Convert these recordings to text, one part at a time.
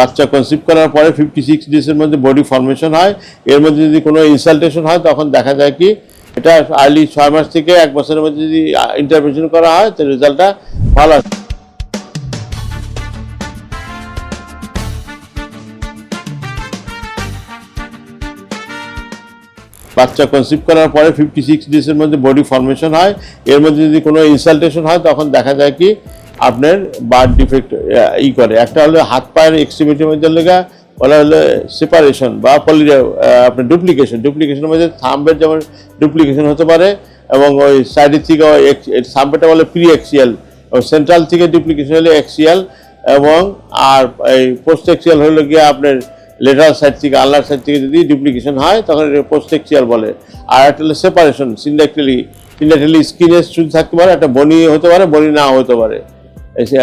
বাচ্চা কনসিভ করার পরে ফিফটি সিক্স ডেজের মধ্যে বডি ফর্মেশন হয়। এর মধ্যে যদি কোনো ইনসালটেশন হয়, তখন দেখা যায় কি, এটা আর্লি ছয় মাস থেকে এক বছরের মধ্যে যদি ইন্টারভেনশন করা হয় তো রেজাল্টটা ভালো আসে। বাচ্চা কনসিভ করার পরে ফিফটি সিক্স ডেজের মধ্যে বডি ফর্মেশন হয়। এর মধ্যে যদি কোনো ইনসালটেশন হয়, তখন দেখা যায় কি আপনার বার্থ ডিফেক্ট ই করে। একটা হলো হাত পায়ের এক্সট্রিমিটির মধ্যে লেগা বলা হলো সেপারেশন বা পলি আপনার ডুপ্লিকেশন ডুপ্লিকেশনের মধ্যে থাম্বের যেমন ডুপ্লিকেশন হতে পারে, এবং ওই সাইডের থেকে থাম্বেটা বলে প্রি এক্সিয়াল সেন্ট্রাল থেকে ডুপ্লিকেশন হলে এক্সিয়াল এবং আর এই পোস্ট এক্সিয়াল হলো গিয়ে আপনার লেটার সাইড থেকে আল্লার সাইড থেকে যদি ডুপ্লিকেশন হয়, তখন এটা পোস্টেক্সিয়াল বলে। আর একটা হলো সেপারেশন সিন্ডাক্টালি সিন্ডাক্টালি স্কিনের শুধু থাকতে পারে, একটা বনি হতে পারে, বনি নাও হতে পারে।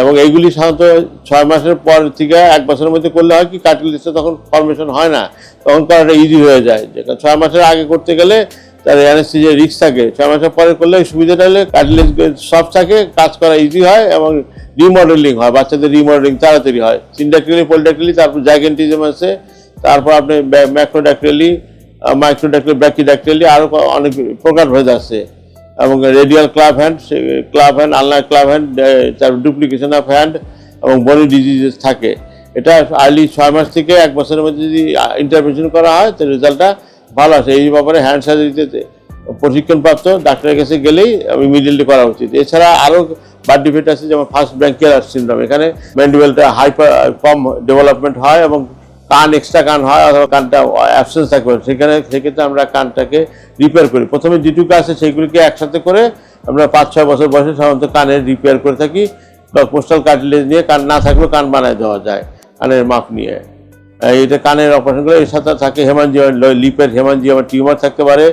এবং এইগুলি সাধারণত ছয় মাসের পর থেকে এক বছরের মধ্যে করলে হয় কি কার্টিলিসে তখন ফর্মেশন হয় না, তখন করাটা ইজি হয়ে যায়। যে ছয় মাসের আগে করতে গেলে তার অ্যানেস্থেজিয়া রিস্ক থাকে, ছয় মাসের পরে করলে সুবিধাটা হলে কার্টিলেজ সফট থাকে, কাজ করা ইজি হয় এবং রিমডেলিং হয়, বাচ্চাদের রিমডেলিং তাড়াতাড়ি হয়। সিন্ডাক্টিলি পলিডাক্টিলি তারপর জাইগেন্টিজম আছে, তারপর আপনি ম্যাক্রোডাক্টিলি মাইক্রোডাক্টিলি ব্র্যাকিডাক্টিলি আরও অনেক প্রকার ভেদ আছে। এবং radial club hand club hand আনলাইন club hand তার ডুপ্লিকেশন অফ হ্যান্ড এবং বডি ডিজিজেস থাকে। এটা আর্লি ছয় মাস থেকে এক বছরের মধ্যে যদি ইন্টারভেনশন করা হয় তো রেজাল্টটা ভালো আসে। এই ব্যাপারে হ্যান্ড সার্জারিতে প্রশিক্ষণপ্রাপ্ত ডাক্তারের কাছে গেলেই ইমিডিয়েটলি করা উচিত। এছাড়া আরও বার্থ ডিফেক্ট আছে, যেমন ফার্স্ট ব্র্যাঙ্কিয়ার সিন্ড্রোম এখানে ম্যান্ডুয়েলটা হাইপার কম ডেভেলপমেন্ট হয় এবং কান এক্সট্রা কান হয় অথবা কানটা অ্যাবসেন্স থাকবে সেখানে, সেক্ষেত্রে আমরা কানটাকে রিপেয়ার করি। প্রথমে যেটুকু আছে সেইগুলিকে একসাথে করে আমরা পাঁচ, ছয় বছর বয়সে সাধারণত কানের রিপেয়ার করে থাকি। বা পোস্টাল কার্টিলেজ নিয়ে কান না থাকলেও কান বানায় দেওয়া যায়, কানের মাপ নিয়ে। এটা কানের অপারেশন করে এর সাথে থাকে হেমানজিও লিপের হেমানজিও টিউমার থাকতে পারে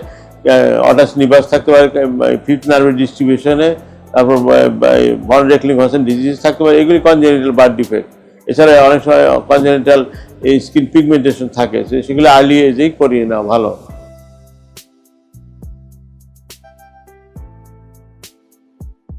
অটাস নিবাস থাকতে পারে ফিফথ নার্ভের ডিস্ট্রিবিউশনে তারপর বন রেকলিং হসেন ডিজিজ থাকতে পারে, এগুলি কনজেনিটাল বার্থ ডিফেক্ট এছাড়া অনেক সময় কনজেনিটাল এই স্কিন পিগমেন্টেশন থাকে সেগুলো আর্লি এজেই করিয়ে নেওয়া ভালো।